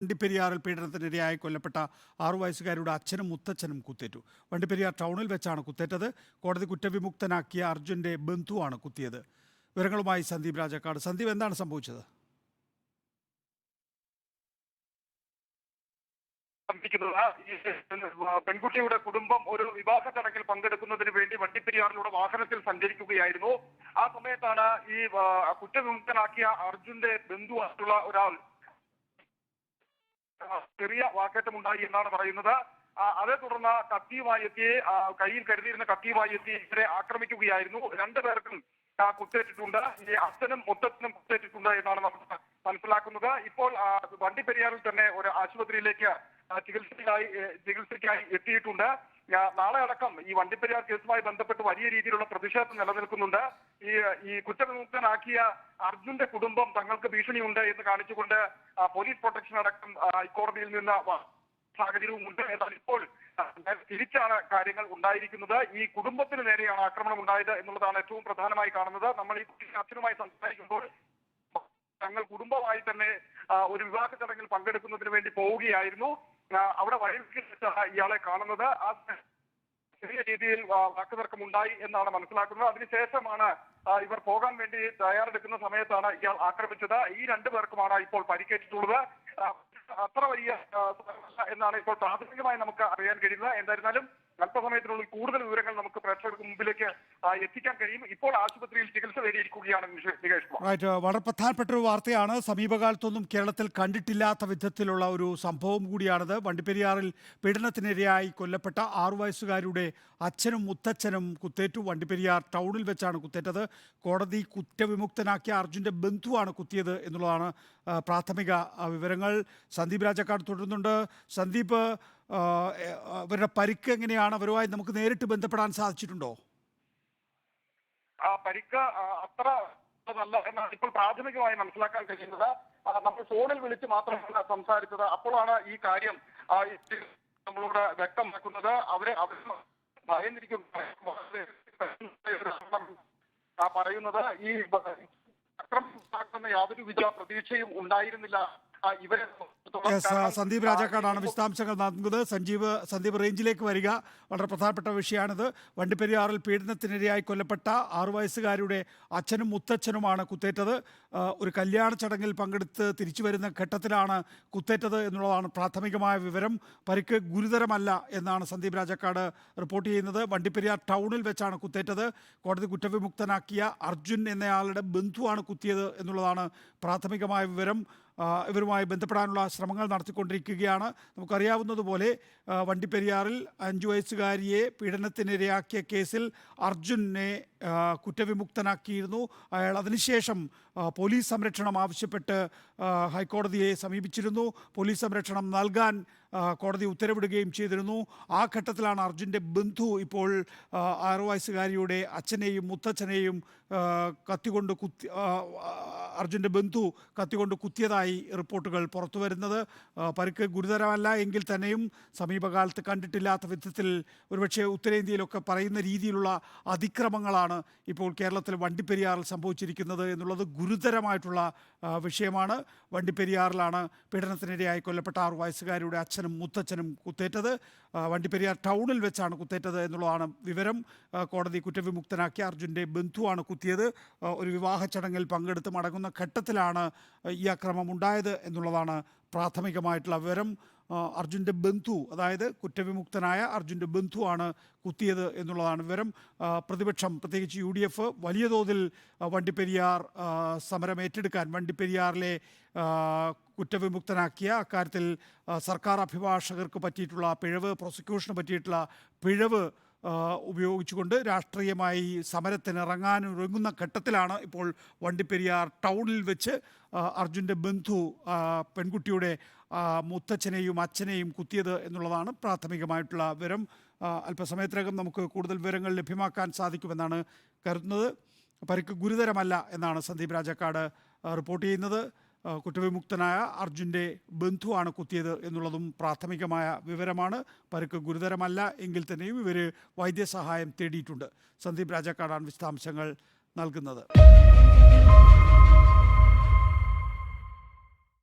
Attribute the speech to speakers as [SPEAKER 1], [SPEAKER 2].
[SPEAKER 1] വണ്ടിപ്പെരിയാറിൽ പീഡനത്തിനിരയായി കൊല്ലപ്പെട്ട ആറു വയസ്സുകാരുടെ അച്ഛനും മുത്തച്ഛനും കുത്തേറ്റു. വണ്ടിപ്പെരിയാർ ടൗണിൽ വെച്ചാണ് കുത്തേറ്റത്. കോടതി കുറ്റവിമുക്തനാക്കിയ അർജുന്റെ ബന്ധുവാണ് കുത്തിയത്. വിവരങ്ങളുമായി സന്ദീപ് രാജക്കാട്. സന്ദീപ് എന്താണ് സംഭവിച്ചത്?
[SPEAKER 2] പെൺകുട്ടിയുടെ കുടുംബം ഒരു വിവാഹ ചടങ്ങിൽ പങ്കെടുക്കുന്നതിന് വേണ്ടി വണ്ടിപ്പെരിയാറിലൂടെ വാഹനത്തിൽ സഞ്ചരിക്കുകയായിരുന്നു. ആ സമയത്താണ് ഈ കുറ്റവിമുക്തനാക്കിയ അർജുന്റെ ബന്ധുവായിട്ടുള്ള ഒരാൾ ചെറിയ വാക്കേറ്റം ഉണ്ടായി എന്നാണ് പറയുന്നത്. അതേ തുടർന്ന് കത്തിയുമായി എത്തി കയ്യിൽ കരുതിയിരുന്ന കത്തിയുമായി എത്തി ഇവരെ ആക്രമിക്കുകയായിരുന്നു. രണ്ടുപേർക്കും കുത്തേറ്റിട്ടുണ്ട്. ഈ അച്ഛനും മുത്തച്ഛനും കുത്തേറ്റിട്ടുണ്ട് എന്നാണ് നമുക്ക് മനസ്സിലാക്കുന്നത്. ഇപ്പോൾ വണ്ടിപ്പെരിയാറിൽ തന്നെ ഒരു ആശുപത്രിയിലേക്ക് ചികിത്സയ്ക്കായി ചികിത്സയ്ക്കായി എത്തിയിട്ടുണ്ട്. നാളെ അടക്കം ഈ വണ്ടിപ്പെരിയാർ കേസുമായി ബന്ധപ്പെട്ട് വലിയ രീതിയിലുള്ള പ്രതിഷേധം നിലനിൽക്കുന്നുണ്ട്. ഈ ഈ കുറ്റവിമുക്തനാക്കിയ അർജുന്റെ കുടുംബം തങ്ങൾക്ക് ഭീഷണിയുണ്ട് എന്ന് കാണിച്ചുകൊണ്ട് പോലീസ് പ്രൊട്ടക്ഷൻ അടക്കം ഹൈക്കോടതിയിൽ നിന്ന് സാഹചര്യവും ഉണ്ട്. എന്നാൽ ഇപ്പോൾ തിരിച്ചാണ് കാര്യങ്ങൾ ഉണ്ടായിരിക്കുന്നത്. ഈ കുടുംബത്തിന് നേരെയാണ് ആക്രമണം ഉണ്ടായത് എന്നുള്ളതാണ് ഏറ്റവും പ്രധാനമായി കാണുന്നത്. നമ്മൾ ഈ അച്ഛനുമായി സംസാരിക്കുമ്പോൾ തങ്ങൾ കുടുംബമായി തന്നെ ഒരു വിവാഹ ചടങ്ങിൽ പങ്കെടുക്കുന്നതിന് വേണ്ടി പോവുകയായിരുന്നു. അവിടെ വഴി ഇയാളെ കാണുന്നത്. ആ ചെറിയ രീതിയിൽ വാക്കുതർക്കം ഉണ്ടായി എന്നാണ് മനസ്സിലാക്കുന്നത്. അതിനുശേഷമാണ് ഇവർ പോകാൻ വേണ്ടി തയ്യാറെടുക്കുന്ന സമയത്താണ് ഇയാൾ ആക്രമിച്ചത്. ഈ രണ്ടു പേർക്കുമാണ് ഇപ്പോൾ പരിക്കേറ്റിട്ടുള്ളത്. അത്ര വലിയ എന്നാണ് ഇപ്പോൾ പ്രാഥമികമായി നമുക്ക് അറിയാൻ കഴിയുന്നത്. എന്തായിരുന്നാലും അല്പസമയത്തിനുള്ളിൽ കൂടുതൽ വിവരങ്ങൾ നമുക്ക് പ്രേക്ഷകർക്ക് മുമ്പിലേക്ക് എത്തിക്കാൻ കഴിയും. ഇപ്പോൾ ആശുപത്രിയിൽ ചികിത്സ തേടിയിരിക്കുകയാണ്
[SPEAKER 1] വളരെ പ്രധാനപ്പെട്ട ഒരു വാർത്തയാണ്. സമീപകാലത്തൊന്നും കേരളത്തിൽ കണ്ടിട്ടില്ലാത്ത വിധത്തിലുള്ള ഒരു സംഭവം കൂടിയാണത്. വണ്ടിപ്പെരിയാറിൽ പീഡനത്തിനിരയായി കൊല്ലപ്പെട്ട ആറു വയസ്സുകാരുടെ അച്ഛനും മുത്തച്ഛനും കുത്തേറ്റു. വണ്ടിപ്പെരിയാർ ടൗണിൽ വെച്ചാണ് കുത്തേറ്റത്. കോടതി കുറ്റവിമുക്തനാക്കിയ അർജുന്റെ ബന്ധുവാണ് കുത്തിയത് എന്നുള്ളതാണ് പ്രാഥമിക വിവരങ്ങൾ. സന്ദീപ് രാജക്കാട് തുടരുന്നുണ്ട്. സന്ദീപ് അവരുടെ പരിക്ക് എങ്ങനെയാണ്? അവരുമായി നമുക്ക് നേരിട്ട് ബന്ധപ്പെടാൻ സാധിച്ചിട്ടുണ്ടോ?
[SPEAKER 2] പരിക്ക് അത്ര നല്ല എന്നാണ് ഇപ്പോൾ പ്രാഥമികമായി മനസ്സിലാക്കാൻ കഴിയുന്നത്. നമ്മൾ ഫോണിൽ വിളിച്ച് മാത്രമാണ് സംസാരിച്ചത്. അപ്പോഴാണ് ഈ കാര്യം നമ്മളോട് വ്യക്തമാക്കുന്നത്. അവരെ അവർ ഭയന്നിരിക്കും പറയുന്നത്. ഈ അക്രമം ഉണ്ടാക്കുന്ന യാതൊരു വിധ പ്രതീക്ഷയും ഉണ്ടായിരുന്നില്ല. ഇവരെ
[SPEAKER 1] സന്ദീപ്
[SPEAKER 2] ആ,
[SPEAKER 1] രാജാക്കാടാണ് വിശദാംശങ്ങൾ നൽകുന്നത്. സഞ്ജീവ് സന്ദീപ് റേഞ്ചിലേക്ക് വരിക. വളരെ പ്രധാനപ്പെട്ട വിഷയമാണിത്. വണ്ടിപ്പെരിയാറിൽ പീഡനത്തിനിരയായി കൊല്ലപ്പെട്ട ആറു വയസ്സുകാരുടെ അച്ഛനും മുത്തച്ഛനുമാണ് കുത്തേറ്റത്. ഒരു കല്യാണ ചടങ്ങിൽ പങ്കെടുത്ത് തിരിച്ചു വരുന്ന ഘട്ടത്തിലാണ് കുത്തേറ്റത് എന്നുള്ളതാണ് പ്രാഥമികമായ വിവരം. പരിക്ക് ഗുരുതരമല്ല എന്നാണ് സന്ദീപ് രാജാക്കാട് റിപ്പോർട്ട് ചെയ്യുന്നത്. വണ്ടിപ്പെരിയാർ ടൗണിൽ വെച്ചാണ് കുത്തേറ്റത്. കോടതി കുറ്റവിമുക്തനാക്കിയ അർജുൻ എന്നയാളുടെ ബന്ധുവാണ് കുത്തിയത് എന്നുള്ളതാണ് പ്രാഥമികമായ വിവരം. ഇവരുമായി ബന്ധപ്പെടാനുള്ള ശ്രമങ്ങൾ നടത്തിക്കൊണ്ടിരിക്കുകയാണ്. നമുക്കറിയാവുന്നതുപോലെ വണ്ടിപ്പെരിയാറിൽ അഞ്ചു വയസ്സുകാരിയെ പീഡനത്തിനിരയാക്കിയ കേസിൽ അർജുനെ കുറ്റവിമുക്തനാക്കിയിരുന്നു. അയാൾ അതിനുശേഷം പോലീസ് സംരക്ഷണം ആവശ്യപ്പെട്ട് ഹൈക്കോടതിയെ സമീപിച്ചിരുന്നു. പോലീസ് സംരക്ഷണം നൽകാൻ കോടതി ഉത്തരവിടുകയും ചെയ്തിരുന്നു. ആ ഘട്ടത്തിലാണ് അർജുന്റെ ബന്ധു ഇപ്പോൾ ആറു വയസ്സുകാരിയുടെ അച്ഛനെയും മുത്തച്ഛനെയും കത്തിക്കൊണ്ട് കുത്തി അർജുന്റെ ബന്ധു കത്തിക്കൊണ്ട് കുത്തിയതായി റിപ്പോർട്ടുകൾ പുറത്തു വരുന്നത്. പരുക്ക് ഗുരുതരമല്ല എങ്കിൽ തന്നെയും സമീപകാലത്ത് കണ്ടിട്ടില്ലാത്ത വിധത്തിൽ ഒരുപക്ഷെ ഉത്തരേന്ത്യയിലൊക്കെ പറയുന്ന രീതിയിലുള്ള അതിക്രമങ്ങളാണ് ഇപ്പോൾ കേരളത്തിൽ വണ്ടിപ്പെരിയാറിൽ സംഭവിച്ചിരിക്കുന്നത് എന്നുള്ളത് ഗുരുതരമായിട്ടുള്ള വിഷയമാണ്. വണ്ടിപ്പെരിയാറിലാണ് പീഡനത്തിനിരയായി കൊല്ലപ്പെട്ട ആറു വയസ്സുകാരിയുടെ അച്ഛനും മുത്തച്ഛനും കുത്തേറ്റത്. വണ്ടിപ്പെരിയാർ ടൗണിൽ വെച്ചാണ് കുത്തേറ്റത് എന്നുള്ളതാണ് വിവരം. കോടതി കുറ്റവിമുക്തനാക്കിയ അർജുന്റെ ബന്ധുവാണ് കുത്തിയത്. ഒരു വിവാഹ ചടങ്ങിൽ പങ്കെടുത്ത് മടങ്ങുന്ന ഘട്ടത്തിലാണ് ഈ അക്രമം ഉണ്ടായത് എന്നുള്ളതാണ് പ്രാഥമികമായിട്ടുള്ള വിവരം. അർജുന്റെ ബന്ധു അതായത് കുറ്റവിമുക്തനായ അർജുന്റെ ബന്ധുവാണ് കുത്തിയത് എന്നുള്ളതാണ് വിവരം. പ്രതിപക്ഷം പ്രത്യേകിച്ച് യു ഡി എഫ് വലിയ തോതിൽ വണ്ടിപ്പെരിയാർ സമരം ഏറ്റെടുക്കാൻ വണ്ടിപ്പെരിയാറിലെ കുറ്റവിമുക്തനാക്കിയ അക്കാര്യത്തിൽ സർക്കാർ അഭിഭാഷകർക്ക് പറ്റിയിട്ടുള്ള പിഴവ് പ്രോസിക്യൂഷന് പറ്റിയിട്ടുള്ള പിഴവ് ഉപയോഗിച്ചുകൊണ്ട് രാഷ്ട്രീയമായി സമരത്തിനിറങ്ങാനൊരുങ്ങുന്ന ഘട്ടത്തിലാണ് ഇപ്പോൾ വണ്ടിപ്പെരിയാർ ടൗണിൽ വെച്ച് അർജുന്റെ ബന്ധു പെൺകുട്ടിയുടെ മുത്തച്ഛനെയും അച്ഛനെയും കുത്തിയത് എന്നുള്ളതാണ് പ്രാഥമികമായിട്ടുള്ള വിവരം. അല്പസമയത്തിനകം നമുക്ക് കൂടുതൽ വിവരങ്ങൾ ലഭ്യമാക്കാൻ സാധിക്കുമെന്നാണ് കരുതുന്നത്. പരിക്ക് ഗുരുതരമല്ല എന്നാണ് സന്ദീപ് രാജക്കാട് റിപ്പോർട്ട് ചെയ്യുന്നത്. കുറ്റവിമുക്തനായ അർജുന്റെ ബന്ധുവാണ് കുത്തിയത് എന്നുള്ളതും പ്രാഥമികമായ വിവരമാണ്. പരുക്ക് ഗുരുതരമല്ല എങ്കിൽ തന്നെയും ഇവർ വൈദ്യസഹായം തേടിയിട്ടുണ്ട്. സന്ദീപ് രാജക്കാടാണ് വിശദാംശങ്ങൾ നൽകുന്നത്.